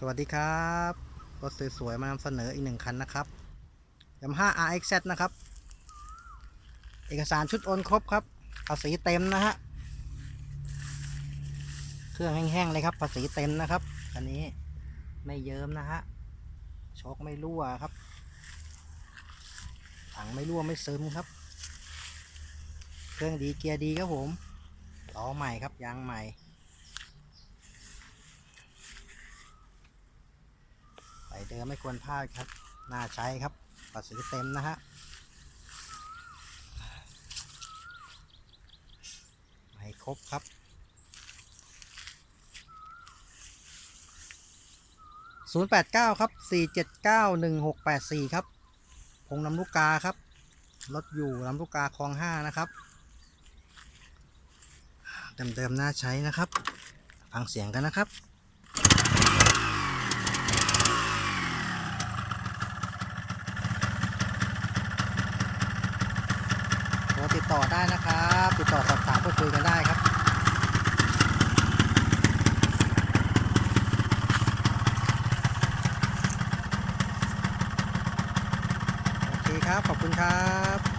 สวัสดีครับรถสวยๆมานำเสนออีกหนึ่งคันนะครับยามาฮ่า RXZ นะครับ เอกสารชุดโอนครบครับภาษีเต็มนะฮะเครื่องแห้งๆเลยครับภาษีเต็มนะครับคันนี้ไม่เยิ้มนะฮะโชคไม่รั่วครับ ถังไม่รั่วไม่ซึมครับ เครื่องดีเกียร์ดีครับผมล้อใหม่ครับยางใหม่ ใส่ เดิมไม่ควรพลาดครับ น่าใช้ครับภาษีเต็มนะฮะไม่ครบครับ 089 ครับ 4791684 ครับ พงลำลูกกาครับ รถอยู่ลำลูกกาคลอง 5 นะครับ เดิมๆน่าใช้นะครับ ฟังเสียงกันนะครับ โทรติดต่อได้นะครับ ติดต่อสอบถามพูดคุยกันได้ครับโอเคครับขอบคุณครับ